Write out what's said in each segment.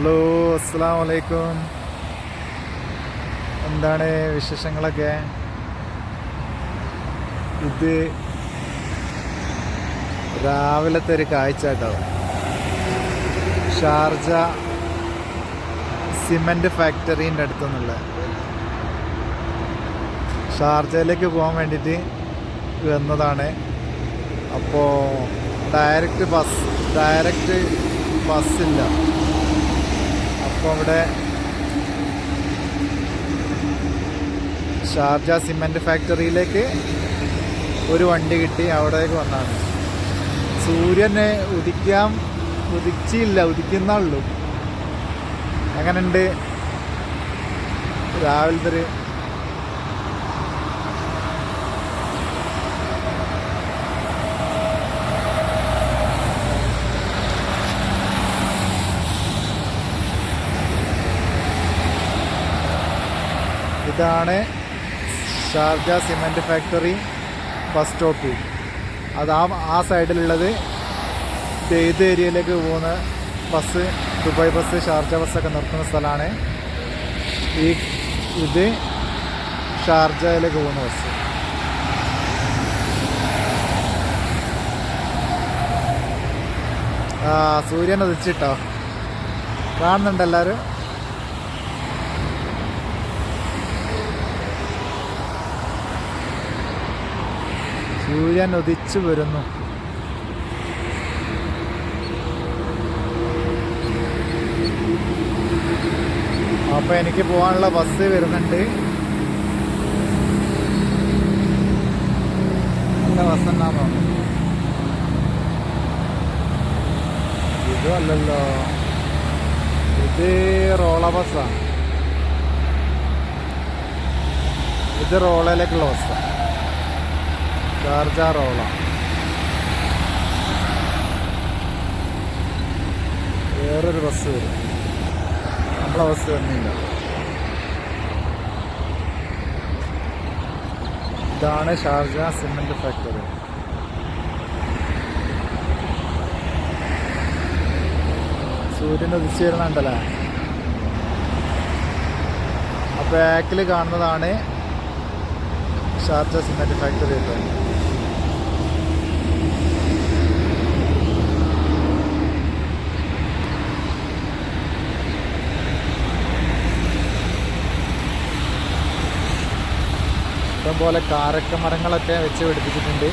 Hello അസ്സാം വലൈക്കും എന്താണ് വിശേഷങ്ങളൊക്കെ? ഇത് രാവിലത്തെ ഒരു കാഴ്ച കേട്ടോ ഷാർജ സിമന്റ് ഫാക്ടറീന്റെ അടുത്തുനിന്നുള്ള ഷാർജയിലേക്ക് പോകാൻ വേണ്ടിയിട്ട് വന്നതാണ്. അപ്പോൾ ഡയറക്റ്റ് ബസ് ഡയറക്റ്റ് ബസ്സില്ല അപ്പോൾ ഇവിടെ ഷാർജ സിമെന്റ് ഫാക്ടറിയിലേക്ക് ഒരു വണ്ടി കിട്ടി അവിടേക്ക് വന്നാണ്. സൂര്യനെ ഉദിക്കാൻ ഉദിച്ചില്ല ഉദിക്കുന്നുള്ളൂ അങ്ങനെയുണ്ട് രാവിലത്തെ ഒരു ഇതാണ് Sharjah cement factory bus stop. അത് ആ ആ സൈഡിലുള്ളത് ഏത് ഏരിയയിലേക്ക് പോകുന്ന ബസ് ദുബായ് ബസ് ഷാർജ ബസ്സൊക്കെ നിർത്തുന്ന സ്ഥലമാണ്. ഈ ഇത് ഷാർജയിലേക്ക് പോകുന്ന ബസ്. സൂര്യൻ ഉദിച്ചിട്ടോ? കാണുന്നുണ്ട് എല്ലാവരും? സൂര്യൻ ഉദിച്ചു വരുന്നു. അപ്പൊ എനിക്ക് പോകാനുള്ള ബസ് വരുന്നുണ്ട്. നല്ല ബസ് എന്നാ തോന്നുന്നു. ഇതും അല്ലല്ലോ. ഇത് റോള ബസ്സാണ് ഇത് റോളയിലേക്കുള്ള ബസ്സാണ് ഷാർജ റോള. വേറൊരു ബസ് വരും. നമ്മളെ ബസ് വരുന്നില്ല ഇതാണ് ഷാർജ സിമെന്റ് ഫാക്ടറി. സൂര്യൻ ഉദിച്ചു വരുന്നുണ്ടല്ലേ? ബാക്കിൽ കാണുന്നതാണ് ഷാർജ സിമെന്റ് ഫാക്ടറി ഇഷ്ടംപോലെ കാരക്ക മരങ്ങളൊക്കെ വെച്ച് പിടിപ്പിച്ചിട്ടുണ്ട്.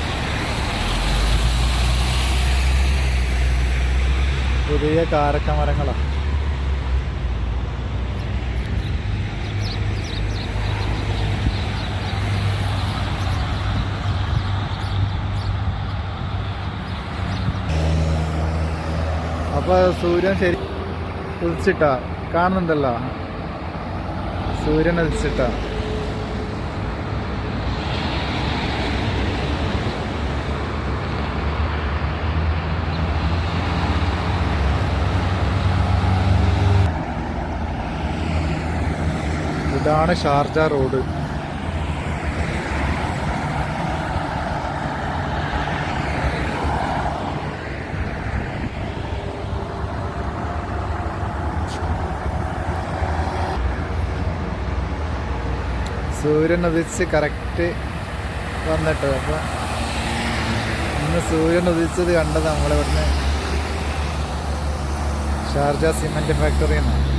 പുതിയ കാരക്ക മരങ്ങളാണ് അപ്പോൾ സൂര്യൻ ശരി ഉദിച്ചിട്ടാ. കാണുന്നുണ്ടല്ലോ. സൂര്യൻ ഉദിച്ചിട്ടാ. ഇതാണ് ഷാർജ റോഡ്. സൂര്യൻ ഉദിച്ച് കറക്റ്റ് വന്നിട്ട് അപ്പോൾ ഇന്ന് സൂര്യൻ ഉദിച്ചത് കണ്ടത് നമ്മളിവിടുന്ന് ഷാർജ സിമെന്റ് ഫാക്ടറിയിൽ നിന്നാണ്